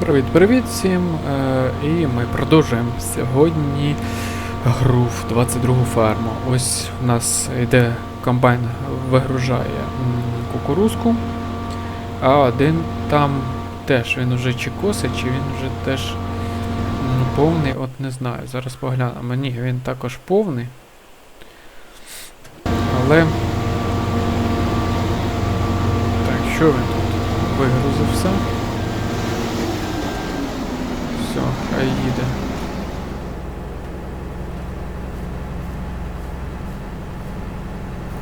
Привіт-привіт всім! Е, і ми продовжуємо сьогодні гру в 22 ферму. Ось у нас йде комбайн вигружає кукурузку, а один там теж він вже чи косить, чи він вже теж повний, от не знаю. Зараз поглянемо. Ні, він також повний. Але. Так, що він тут? Вигрузив все. Хай їде.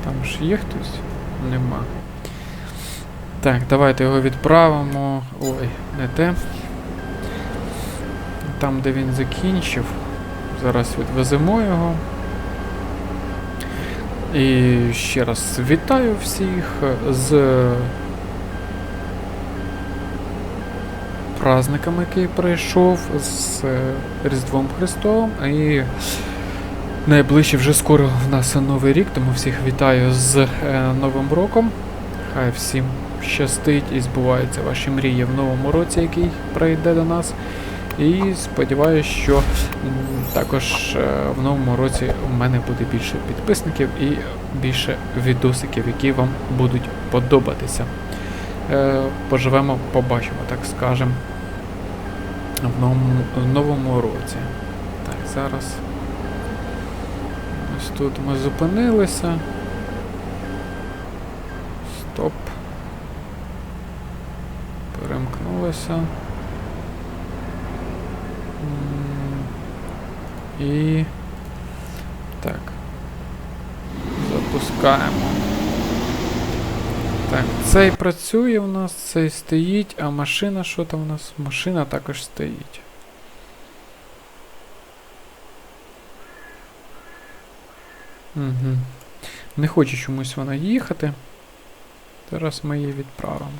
Там ж є хтось? Нема. Так, давайте його відправимо. Ой, не те. Там, де він закінчив. Зараз відвеземо його. І ще раз вітаю всіх з праздником, який прийшов з е, Різдвом Христовим. І найближче вже скоро в нас новий рік, тому всіх вітаю з е, Новим роком. Хай всім щастить і збуваються ваші мрії в новому році, який прийде до нас. І сподіваюся, що також е, в новому році у мене буде більше підписників і більше відосиків, які вам будуть подобатися. Поживемо, побачимо, так скажемо, в новому, в новому році. Так, зараз. Ось тут ми зупинилися. Стоп. Перемкнулися. І. Так. Запускаємо. Так, цей працює у нас, цей стоїть, а машина що там у нас? Машина також стоїть. Угу. Не хоче чомусь вона їхати. Зараз ми її відправимо.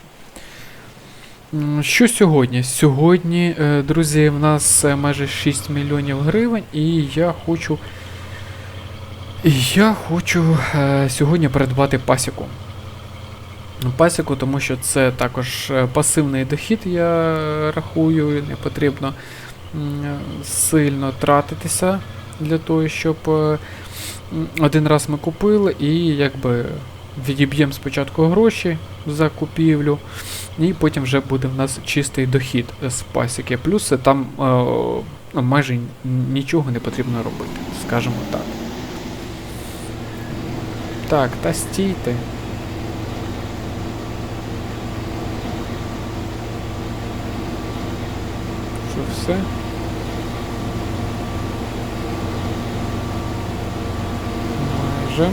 Що сьогодні? Сьогодні, е, друзі, в нас е, майже 6 мільйонів гривень, і я хочу. Я хочу е, сьогодні придбати пасіку. Пасіку, тому що це також е, пасивний дохід, я рахую, не потрібно сильно тратитися для того, щоб е, один раз ми купили і якби відіб'ємо спочатку гроші за купівлю, і потім вже буде в нас чистий дохід з пасіки. Плюс там е, майже нічого не потрібно робити, скажімо так. Так, та стійте. Все? Майже.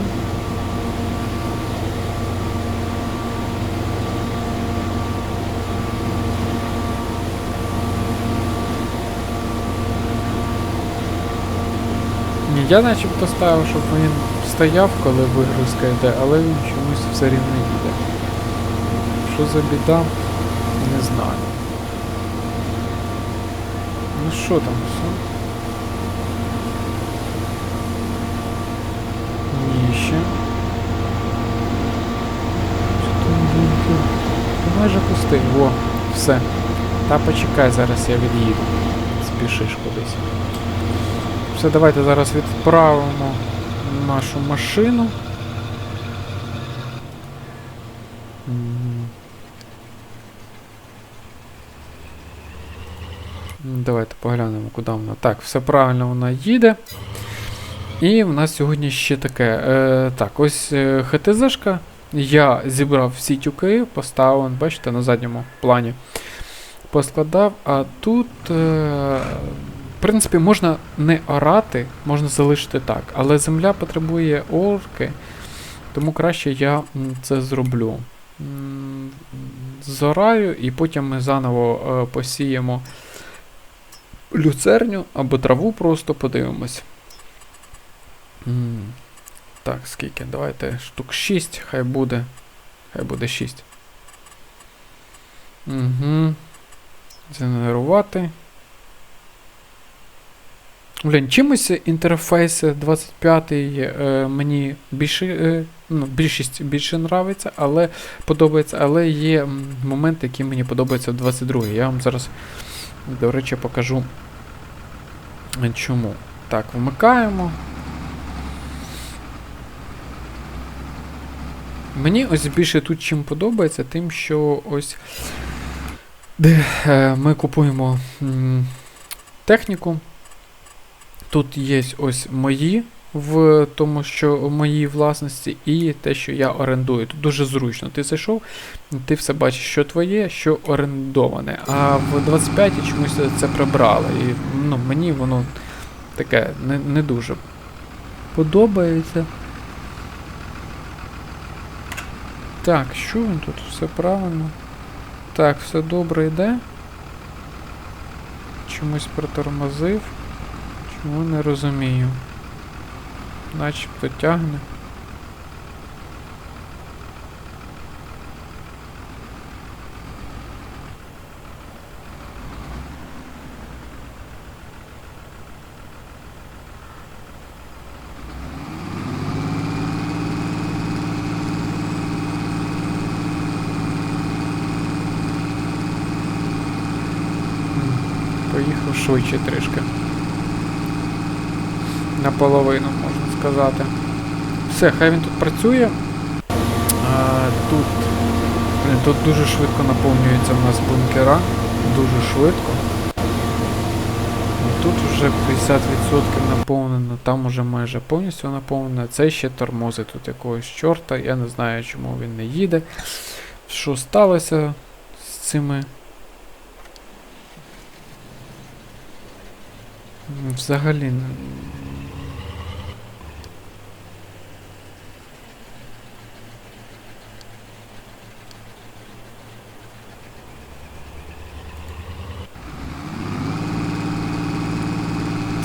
Ні, я начебто ставив, щоб він стояв, коли вигрузка йде, але він чомусь все рівно їде. Що за біда? Не знаю. Ну що там, все? Ні, ще. Майже пустий. Во, все. Та почекай, зараз я від'їду. Спішиш кудись. Все, давайте зараз відправимо нашу машину. Давайте поглянемо, куди вона. Так, все правильно вона їде. І в нас сьогодні ще таке. Е, так, ось е, ХТЗшка. Я зібрав всі тюки, поставив, бачите, на задньому плані. Поскладав, а тут. Е, в принципі, можна не орати, можна залишити так, але земля потребує орки, тому краще я це зроблю. Зораю, і потім ми заново е, посіємо люцерню або траву просто подивимось. Так, скільки? Давайте штук 6, хай буде. Хай буде 6. Угу. Згенерувати. Блін, чимось інтерфейс 25 е, мені більше, е, ну, більшість більше нравиться, але подобається, але є м, моменти, які мені подобаються в 22 Я вам зараз, до речі, покажу чому. Так, вмикаємо. Мені ось більше тут чим подобається, тим, що ось де е, ми купуємо техніку. Тут є ось мої в тому, що мої власності, і те, що я орендую. Тут дуже зручно. Ти зайшов, ти все бачиш, що твоє, що орендоване. А в 25 чомусь це прибрали. І ну, мені воно таке не, не дуже подобається. Так, що він тут? Все правильно. Так, все добре йде. Чомусь притормозив. Чому не розумію? Начебто тягне. Поїхав швидше трішки. Наполовину, можна сказати. Все, хай він тут працює. А, тут, тут дуже швидко наповнюється в нас бункера. Дуже швидко. Тут вже 50% наповнено, там уже майже повністю наповнено. Це ще тормозить тут якогось чорта. Я не знаю, чому він не їде. Що сталося з цими. Взагалі не.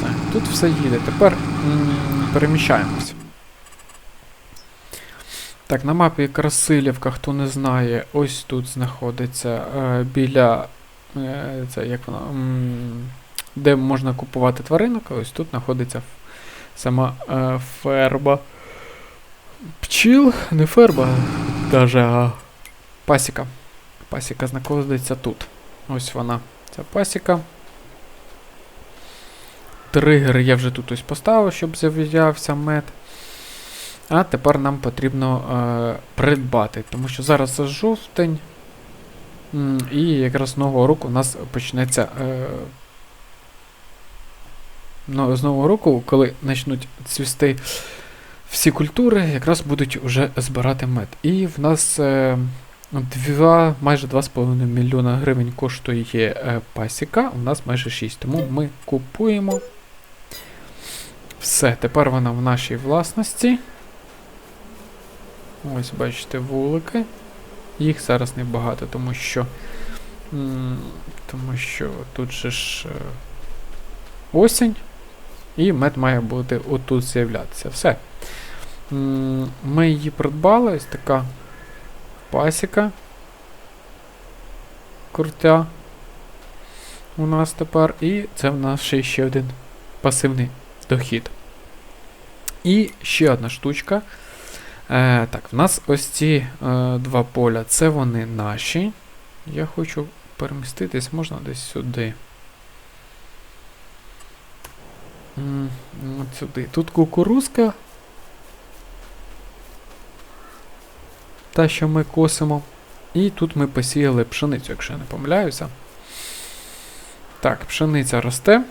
Так, тут все їде. Тепер м, переміщаємось. Так, на мапі Красилівка, хто не знає, ось тут знаходиться е, біля. Е, це як воно. м, де можна купувати тваринок, ось тут знаходиться сама е, ферма. Пчіл, не ферма, даже, а пасіка. Пасіка знаходиться тут. Ось вона. Ця пасіка. Тригер я вже тут ось поставив, щоб з'являвся мед. А тепер нам потрібно е, придбати, тому що зараз жовтень. І якраз нового року у нас почнеться. Е, ну, з нового року, коли почнуть цвісти всі культури, якраз будуть вже збирати мед. І в нас е, два, майже 2,5 мільйона гривень коштує е, пасіка, у нас майже 6. Тому ми купуємо. Все, тепер вона в нашій власності. Ось, бачите, вулики. Їх зараз небагато, тому що. Тому що тут же ж е, осінь. І мед має бути отут з'являтися. Все. Ми її придбали, ось така пасіка. Крутя. У нас тепер. І це в нас ще, ще один пасивний дохід. І ще одна штучка. Е, так, в нас ось ці е, два поля, це вони наші. Я хочу переміститись, можна десь сюди. М, От сюди. Тут кукурузка. Та, що ми косимо. І тут ми посіяли пшеницю, якщо я не помиляюся. Так, пшениця росте.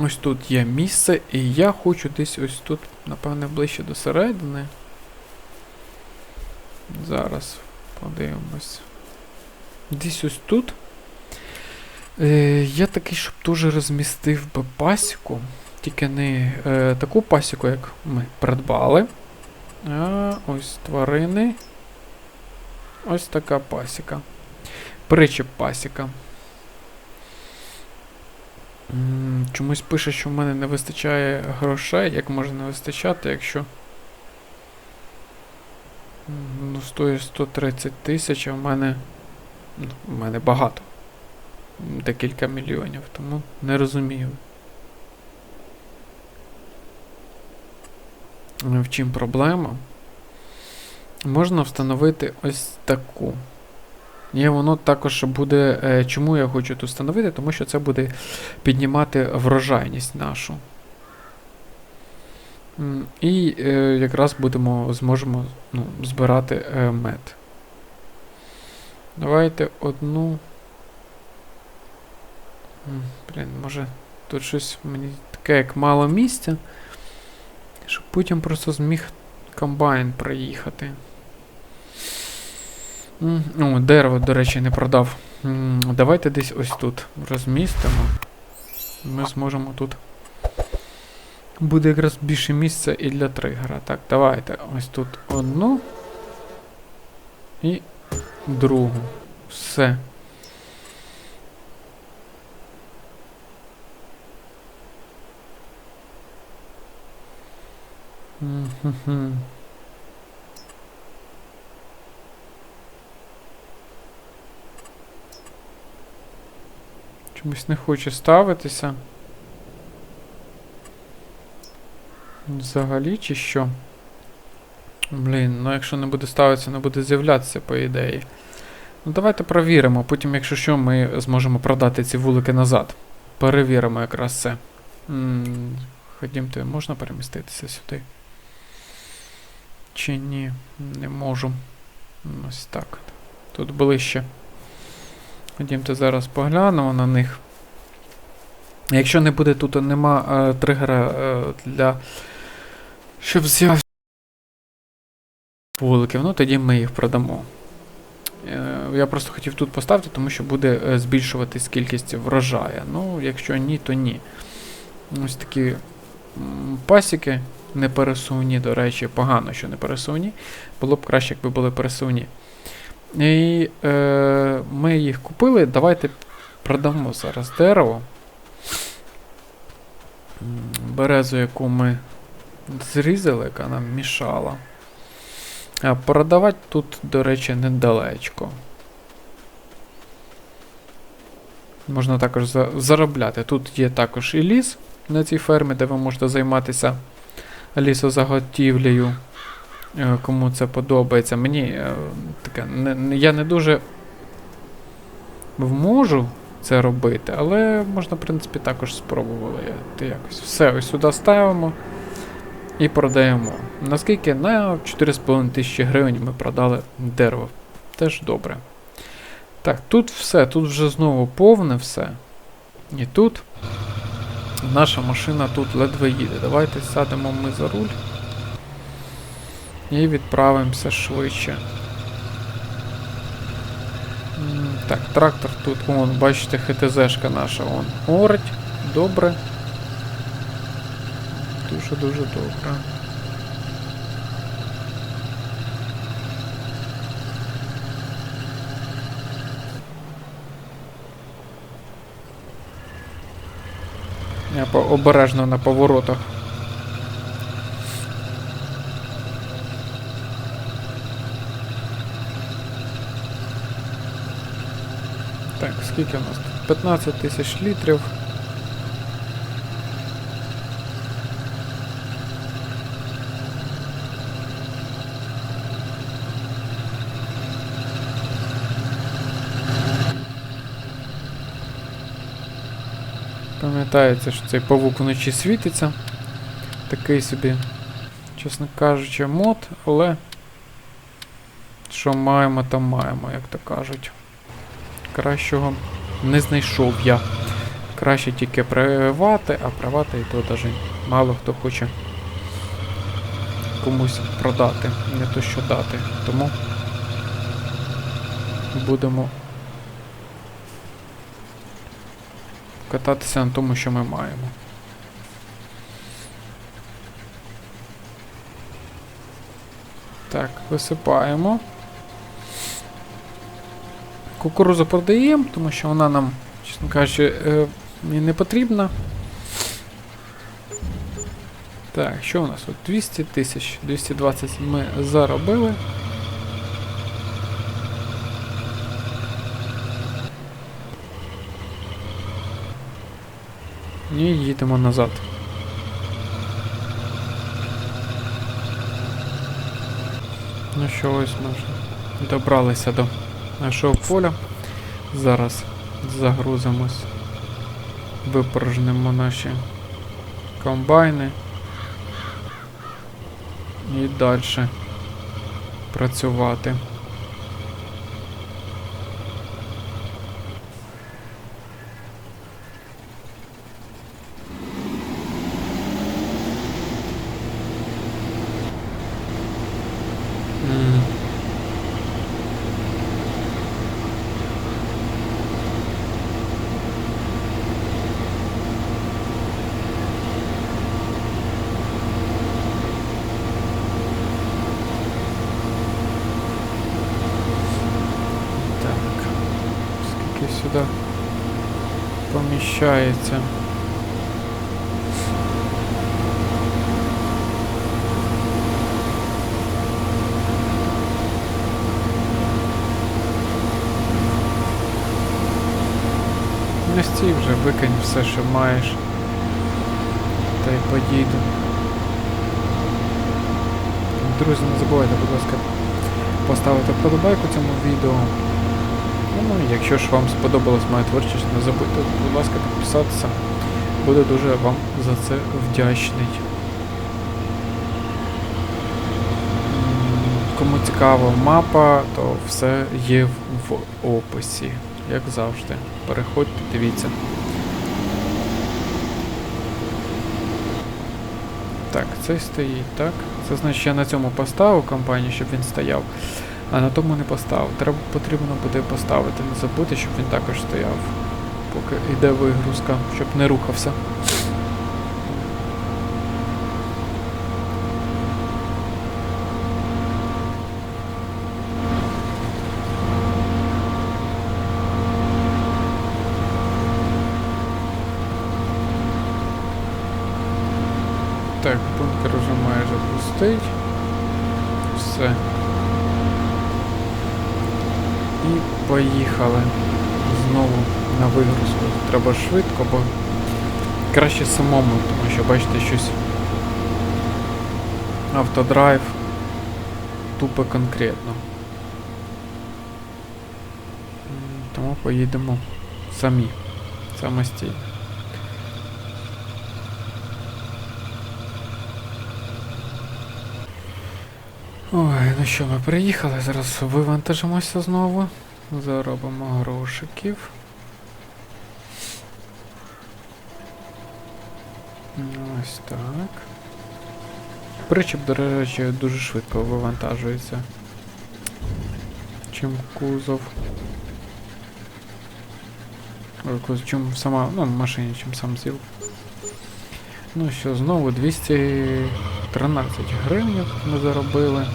Ось тут є місце, і я хочу десь ось тут, напевне, ближче до середини. Зараз подивимось. Десь ось тут. Е, я такий, щоб дуже розмістив би пасіку. Тільки не е, таку пасіку, як ми придбали. А ось тварини. Ось така пасіка. Причіп пасіка. Чомусь пише, що в мене не вистачає грошей, як може не вистачати, якщо. Ну, стоїть 130 тисяч, а в мене. Ну, в мене багато. Декілька мільйонів, тому не розумію. В чим проблема? Можна встановити ось таку. І воно також буде. е, Чому я хочу тут встановити? Тому що це буде піднімати врожайність нашу. І е, якраз будемо, зможемо ну, збирати е, мед. Давайте одну. Блін, може тут щось мені таке як мало місця. Щоб потім просто зміг комбайн проїхати. О, дерево, до речі, не продав. Давайте десь ось тут розмістимо. Ми зможемо тут. Буде якраз більше місця і для тригера. Так, давайте ось тут одну. І другу. Все. Мгм. Чомусь не хоче ставитися. Взагалі, чи що? Блін, ну якщо не буде ставитися, не буде з'являтися, по ідеї. Ну давайте провіримо. Потім, якщо що, ми зможемо продати ці вулики назад. Перевіримо якраз це. Ходімте, можна переміститися сюди? Чи ні? Не можу. Ось так. Тут ближче. Ходімте зараз поглянемо на них. Якщо не буде тут нема е, тригера е, для. Щоб з'явився вуликів, ну тоді ми їх продамо. Е, я просто хотів тут поставити, тому що буде е, збільшуватись кількість врожая. Ну, якщо ні, то ні. Ось такі пасіки не пересувні, до речі, погано, що не пересувні. Було б краще, якби були пересувні. І е, ми їх купили. Давайте продамо зараз дерево. Березу, яку ми зрізали, яка нам мішала. А продавати тут, до речі, недалечко. Можна також за- заробляти. Тут є також і ліс на цій фермі, де ви можете займатися лісозаготівлею. Е, Кому це подобається. Мені е, таке, не, я не дуже можу це робити, але можна, в принципі, також спробувати якось. Все, ось сюди ставимо і продаємо. Наскільки? На 4,5 тисячі гривень ми продали дерево. Теж добре. Так, тут все, тут вже знову повне все. І тут наша машина тут ледве їде. Давайте сядемо ми за руль. І відправимося швидше. Так, трактор тут, вон, бачите, ХТЗшка наша, он орить. Добре. Дуже-дуже добре. Я обережно на поворотах. Так, скільки у нас тут? 15 тисяч літрів. Пам'ятається, що цей павук вночі світиться. Такий собі, чесно кажучи, мод, але що маємо, то маємо, як то кажуть. Кращого не знайшов я. Краще тільки привати, а привати і то навіть мало хто хоче комусь продати, не то що дати. Тому будемо кататися на тому, що ми маємо. Так, висипаємо. Кукурузу продаємо, тому що вона нам, чесно кажучи, е, не потрібна. Так, що у нас? От 200 тисяч, 220 ми заробили. І їдемо назад. Ну що, ось ми вже добралися до нашого поля. Зараз загрузимось, випорожнимо наші комбайни. І далі працювати. М. Так. Скільки сюди поміщається? Не стій вже, викинь все, що маєш. Та й поїду. Друзі, не забувайте, будь ласка, поставити вподобайку цьому відео. І якщо ж вам сподобалась моя творчість, не забудьте, будь ласка, підписатися. Буду дуже вам за це вдячний. Кому цікава мапа, то все є в описі, як завжди. Переходьте, дивіться. Так, цей стоїть, так? Це значить я на цьому поставив компанію, щоб він стояв, а на тому не поставив. Треба потрібно буде поставити, не забути, щоб він також стояв, поки йде вигрузка, щоб не рухався. Так, бункер вже майже пустий. Все. І поїхали знову на вигрузку. Треба швидко, бо краще самому, тому що бачите щось. Автодрайв тупо конкретно. Тому поїдемо самі, самостійно. Ну що, ми приїхали, зараз вивантажимося знову. Заробимо грошиків. Ось так. Причіп, до речі, дуже швидко вивантажується. Чим кузов. Кузов, чим сама, ну, машині, чим сам зіл. Ну що, знову 213 гривень ми заробили.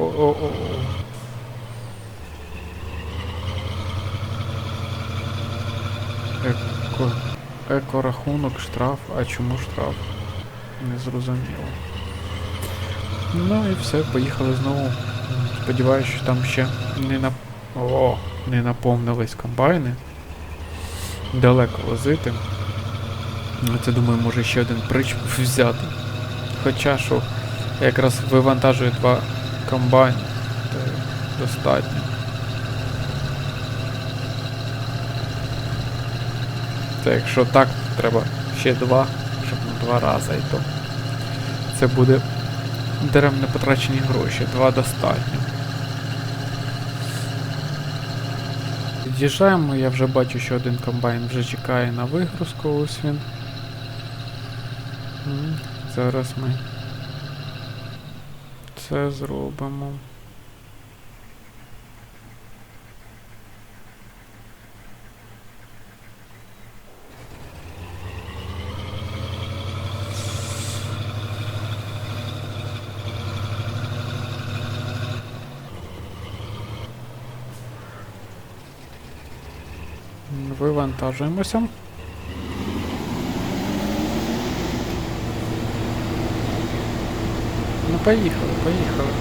О-о-о. Еко... Еко-рахунок, штраф. А чому штраф? Не зрозуміло. Ну і все, поїхали знову. Сподіваюсь, що там ще не на... О, не наповнились комбайни. Далеко возити. Ну, це думаю, може ще один причіп взяти. Хоча що якраз вивантажує два комбайни, то достатньо. Та якщо так, треба ще два, щоб на два рази і то. Це буде даремно потрачені гроші, два достатньо. Під'їжджаємо, я вже бачу, що один комбайн вже чекає на вигрузку, ось він. Зараз ми це зробимо. Вивантажуємося. Поїхали, поїхали.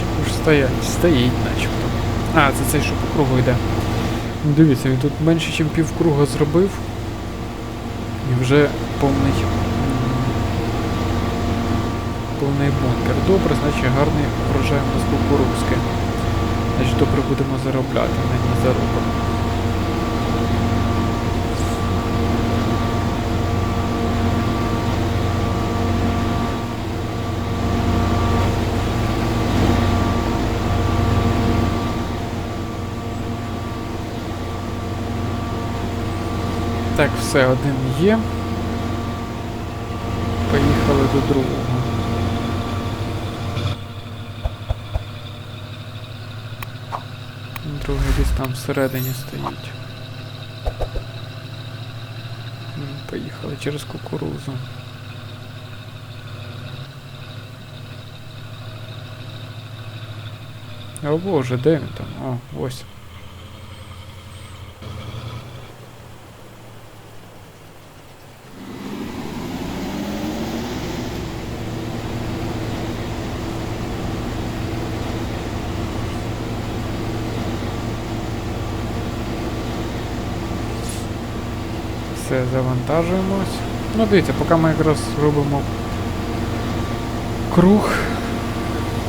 Чого ж стоять? Стоїть начебто. А, це цей, що по кругу йде. Ну дивіться, він тут менше, ніж пів круга зробив. І вже повний повний бункер. Добре, значить гарний врожай у нас кукурузки. Значить добре будемо заробляти на ній заробимо. Так, все, один є. Поїхали до другого. Другий десь там всередині стоїть. Поїхали через кукурузу. О боже, де він там? О, ось. Все, завантажуємось. Ну дивіться, поки ми якраз робимо круг,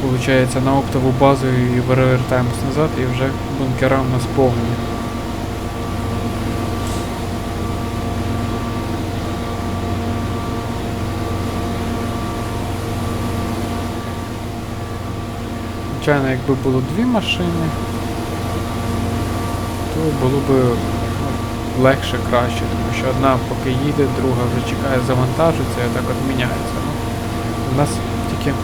виходить, на оптову базу і перевертаємось назад, і вже бункера у нас повні. Звичайно, якби було дві машини, то було б легше, краще, тому що одна поки їде, друга вже чекає, завантажується і так от міняється. У нас тільки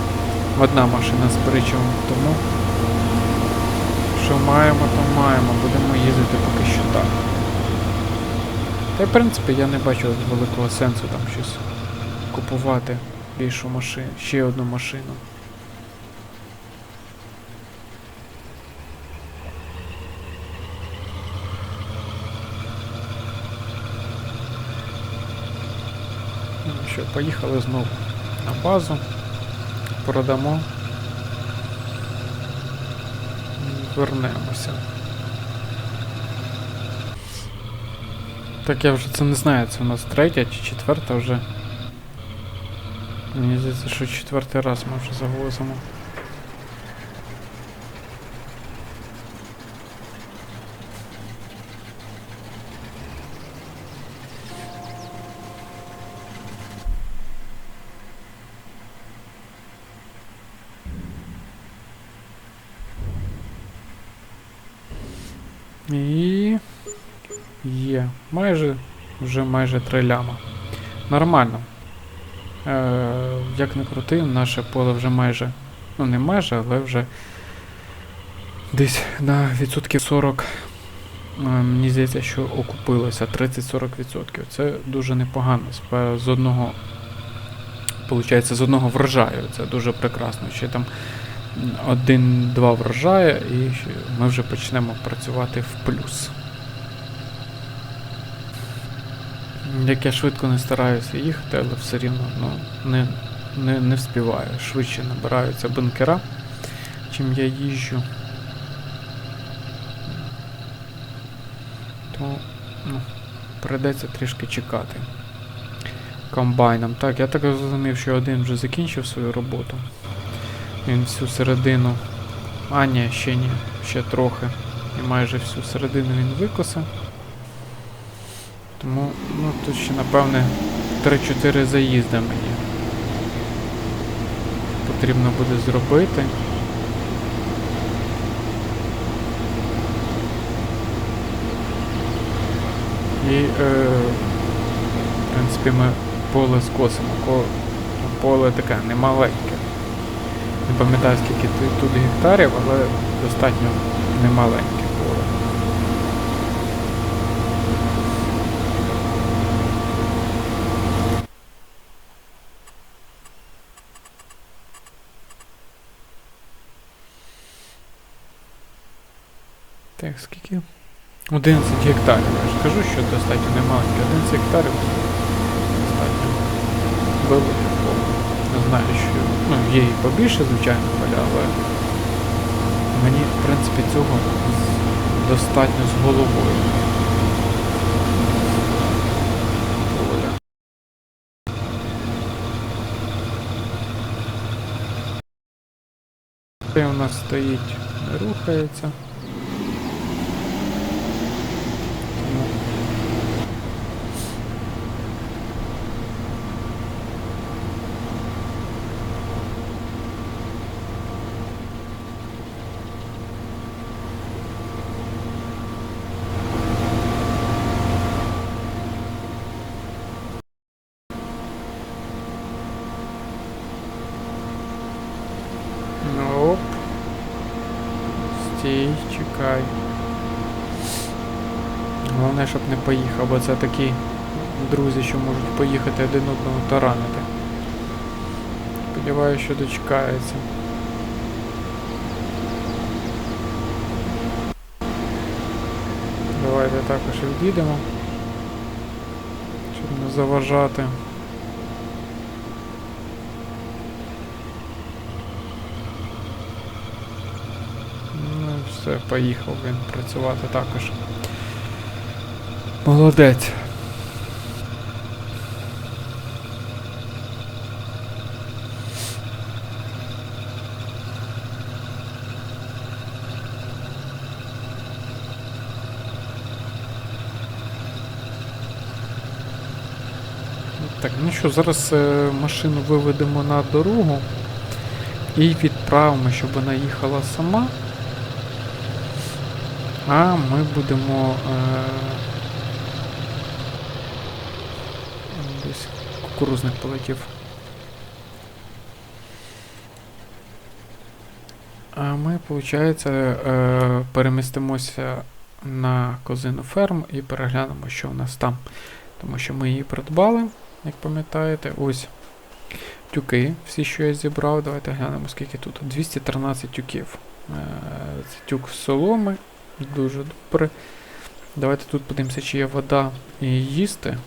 одна машина з причому, тому що маємо, то маємо, будемо їздити поки що так. Та в принципі я не бачу великого сенсу там щось купувати більшу машину, ще одну машину. Ну що, поїхали знову на базу, продамо. Вернемося. Так я вже це не знаю, це у нас третя чи четверта вже. Мені здається, що четвертий раз ми вже завозимо. І є. Майже вже майже 3 ляма. Нормально. Е, як не крути, наше поле вже майже. Ну не майже, але вже десь на відсотків 40. е, Мені здається, що окупилося 30-40%. Це дуже непогано. З- одного, получається, з одного врожаю. Це дуже прекрасно. Ще там один-два врожая, і ми вже почнемо працювати в плюс. Як я швидко не стараюся їхати, але все рівно ну, не, не, не вспіваю. Швидше набираються бункера, чим я їжджу. То ну, прийдеться трішки чекати. Комбайном. Так, я так зрозумів, що один вже закінчив свою роботу. Він всю середину. А, ні, ще ні, ще трохи. І майже всю середину він викосив. Тому, ну, тут ще, напевне, 3-4 заїзди мені. Потрібно буде зробити. І, е, в принципі, ми поле скосимо. Поле таке немаленьке. Не пам'ятаю, скільки тут гектарів, але достатньо немаленьке поле. Так, скільки? 11 гектарів. Я ж кажу, що достатньо немаленьке. 11 гектарів достатньо велике поле. Не знаю, що. Ну, є і побільше, звичайно, поля, але мені, в принципі, цього достатньо з головою. Цей у нас стоїть, не рухається. Тому Ну, Оп. Стій, чекай. Головне, щоб не поїхав, бо це такі друзі, що можуть поїхати один одного таранити. Сподіваюся, що дочекається. Давайте також відійдемо. Щоб не заважати. Ну і все, поїхав він працювати також. Молодець. Так, ну що, зараз е, машину виведемо на дорогу і відправимо, щоб вона їхала сама. А ми будемо. Е, десь кукурузник полетів. А ми, виходить, е, перемістимося на козину ферму і переглянемо, що у нас там. Тому що ми її придбали, як пам'ятаєте, ось тюки, всі, що я зібрав. Давайте глянемо, скільки тут. 213 тюків. Е, Це тюк соломи. Дуже добре. Давайте тут подивимося, чи є вода і їсти.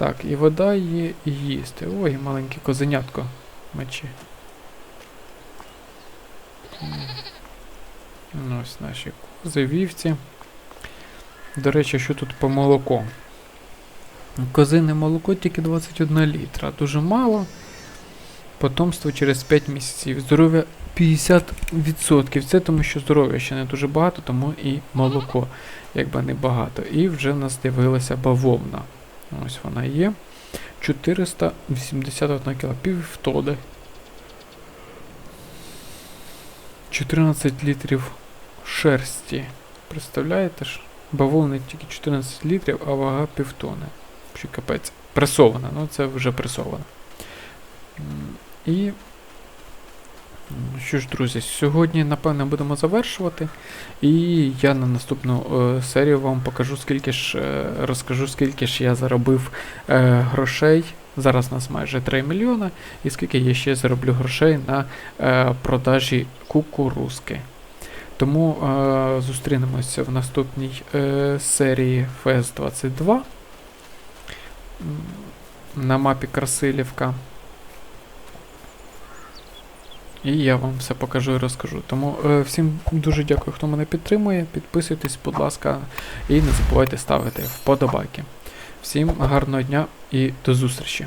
Так, і вода є і їсти. Ой, маленьке козенятко. Мечі. Ну, Ось наші кози, вівці. До речі, що тут по молоку? Козине молоко тільки 21 літра. Дуже мало. Потомство через 5 місяців. Здоров'я 50%. Це тому, що здоров'я ще не дуже багато, тому і молоко, якби не багато. І вже в нас з'явилася бавовна. Ось вона є. 481 кг, півтони. 14 літрів шерсті. Представляєте ж? Бавовни тільки 14 літрів, а вага півтони. Що капець. Пресована, ну це вже пресована. І. Що ж, друзі, сьогодні, напевно, будемо завершувати. І я на наступну е, серію вам покажу, скільки ж е, розкажу, скільки ж я заробив е, грошей. Зараз нас майже 3 мільйони. І скільки я ще зароблю грошей на е, продажі кукурузки. Тому е, зустрінемося в наступній е, серії FS 22 на мапі Красилівка. І я вам все покажу і розкажу. Тому е, всім дуже дякую, хто мене підтримує. Підписуйтесь, будь ласка, і не забувайте ставити вподобайки. Всім гарного дня і до зустрічі!